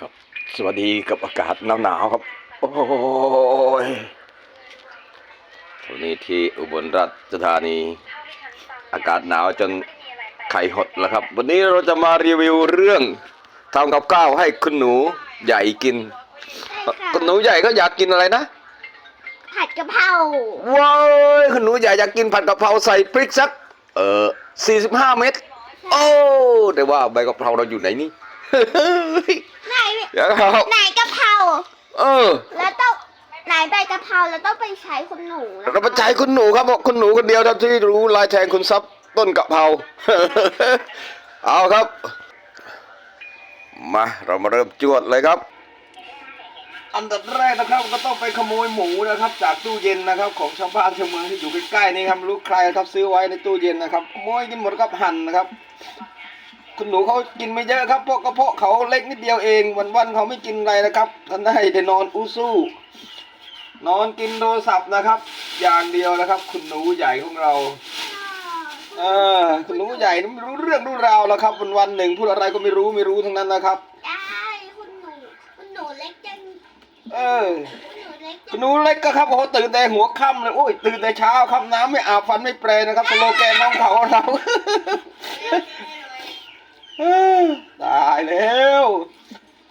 ครับ สวัสดีกับอากาศหนาวๆครับ โอ้ยวันนี้ที่อุบลราชธานี อากาศหนาวจนไข่หดแล้วครับ วันนี้เราจะมารีวิวเรื่องทำกับข้าวให้คุณหนูใหญ่กินใช่ค่ะคุณหนูใหญ่ก็อยากกินอะไรนะ ผัดกะเพราว้ายคุณหนูใหญ่อยากกินผัดกะเพราใส่พริกสัก เออ45 เม็ดโอ้แต่ว่าใบกะเพราเราอยู่ไหนนี่ ไหนเดี๋ยวครับ ไหนกะเพราเออ แล้วต้องไหนใบกะเพราแล้วต้องไปใช้คุณหนูนะคะเราไปใช้คุณหนูครับบอกคุณหนูคนเดียวเท่าที่รู้ลายแทงคุณซับต้นกะเพรา เอาครับ มาเรามาเริ่มจวดเลยครับ อันดับแรกนะครับก็ต้องไปขโมยหมูนะครับ จากตู้เย็นนะครับ ของชาวบ้านชาวเมืองที่อยู่ใกล้ๆนี่ครับไม่รู้ใครครับซื้อไว้ในตู้เย็นนะครับขโมยกินหมดครับหั่นนะครับ คุณหนูเขากินไม่เยอะครับเพราะกระเพาะเขาเล็กนิดเดียวเอง วันๆเขาไม่กินอะไรนะครับท่านได้แต่นอนอู้สู้ นอนกินโทรศัพท์นะครับ อย่างเดียวนะครับ คุณหนูใหญ่ของเราเออคุณหนูใหญ่นี่ไม่รู้เรื่องรู้ราวแล้วครับ วันวันๆหนึ่งพูดอะไรก็ไม่รู้ไม่รู้ทั้งนั้นนะครับได้คุณหนูคุณหนูเล็กจังเออคุณหนูเล็กจัคุงณหนูเล็กก็ครับโอ้โหตื่นแต่หัวค่ำเลยโอ้ยตื่นแต่เช้าครับน้ำไม่อาบฟันไม่แปรงนะครับสโลแกนน้องเขาเรา เออตายแล้ว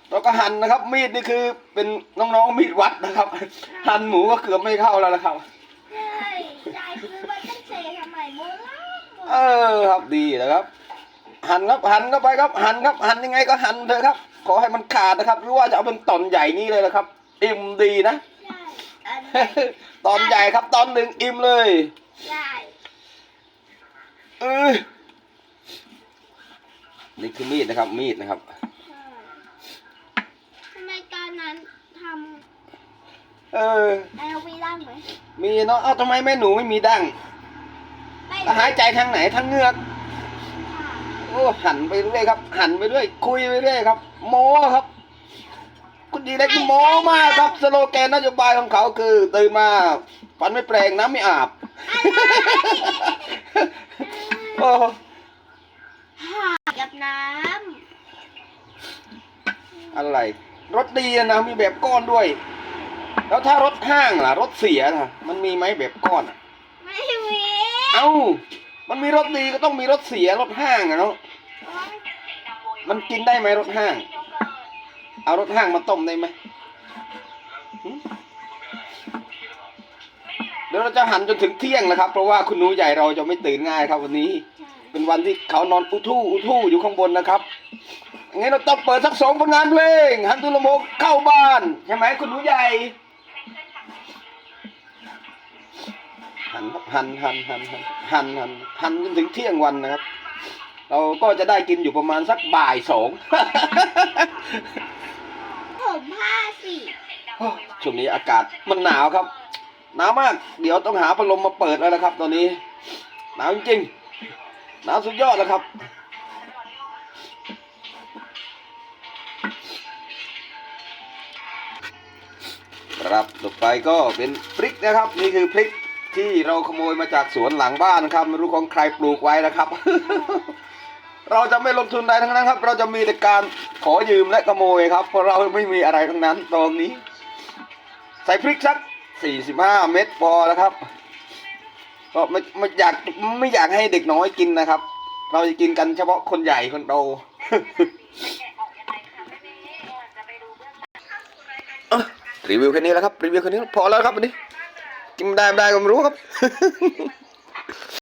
เรา ก็หั่นนะครับ มีดนี่คือเป็นน้องๆมีดวัดนะครับ หั่นหมูก็เกือบไม่เข้าแล้วนะครับ ใช่ใช่คือมันต้องเซสมัยโบราณเออครับดีนะครับ หั่นครับหั่นเข้าไปครับหั่นครับหั่นยังไงก็หั่นเถอะครับ ขอให้มันขาดนะครับ หรือว่าจะเอาเป็นตอนใหญ่นี่เลยนะครับ อิ่มดีนะ ใช่อันนี้ตอนใหญ่ครับตอนหนึ่งอิ่มเลยใช่เออนี่คือมีดนะครับ มีดนะครับใช่ทำไมตอ นนั้นทเออำแอลวีร่างไหมมีเนาะ เอ้าทำไมแม่หนูไม่มีดั้งไม่แล้วหายใจทางไหนทางเหงือก ค่ะโอ้หันไปเรื่อยครับ หันไปเรื่อยคุยไปเรื่อยครับ โม้ครับ คุณดีเล็กนี่โม้มากครับ สโลแกนนโยบายของเขาคือตื่นมาฟันไม่แปลงน้ำไม่อาบ โอ้ผัดกับน้อะไร รถดีอะนะมีแบบก้อนด้วย แล้วถ้ารถห้างล่ะ รถเสียล่ะมันมีไหมแบบก้อนอะำไม่มีเอ้า มันมีรถดีก็ต้องมีรถเสียรถห้างอะเนาะมันกินได้ไหมรถห้าง เอารถห้างมาต้มได้ไหมหึเดี๋ยวเราจะหันจนถึงเที่ยงนะครับ เพราะว่าคุณหนูใหญ่เราจะไม่ตื่นง่ายครับวันนี้ เป็นวันที่เขานอนอุทู่อุทู่อยู่ข้างบนนะครับ งั้นเราต้องเปิดสักสองผลงานเพลงหันตุลโมกเข้าบ้านใช่ไหมคุณหนูใหญ่หันครับหันหันหันหันหันหันหันจนถึงเที่ยงวันนะครับ เราก็จะได้กินอยู่ประมาณสักบ่ายสองผมผ้าสิช่วงนี้อากาศมันหนาวครับ หนาวมาก เดี๋ยวต้องหาพัดลมมาเปิดแล้วนะครับ ตอนนี้ หนาวจริงๆหนาวสุดยอดแล้วครับ ครับต่อไปก็เป็นพริกนะครับ นี่คือพริกที่เราขโมยมาจากสวนหลังบ้านครับไม่รู้ของใครปลูกไว้นะครับ เราจะไม่ลงทุนใดทั้งนั้นครับ เราจะมีแต่การขอยืมและขโมยครับ เพราะเราไม่มีอะไรทั้งนั้นตรงนี้ ใส่พริกสัก 45 เม็ดพอแล้วครับก็ไม่ไม่อยากไม่อยากให้เด็กน้อยกินนะครับ เราจะกินกันเฉพาะคนใหญ่คนโต เอ้อ รีวิวแค่นี้แล้วครับรีวิวแค่นี้พอแล้วครับวันนี้กินได้ไม่ได้ก็ไม่รู้ครับ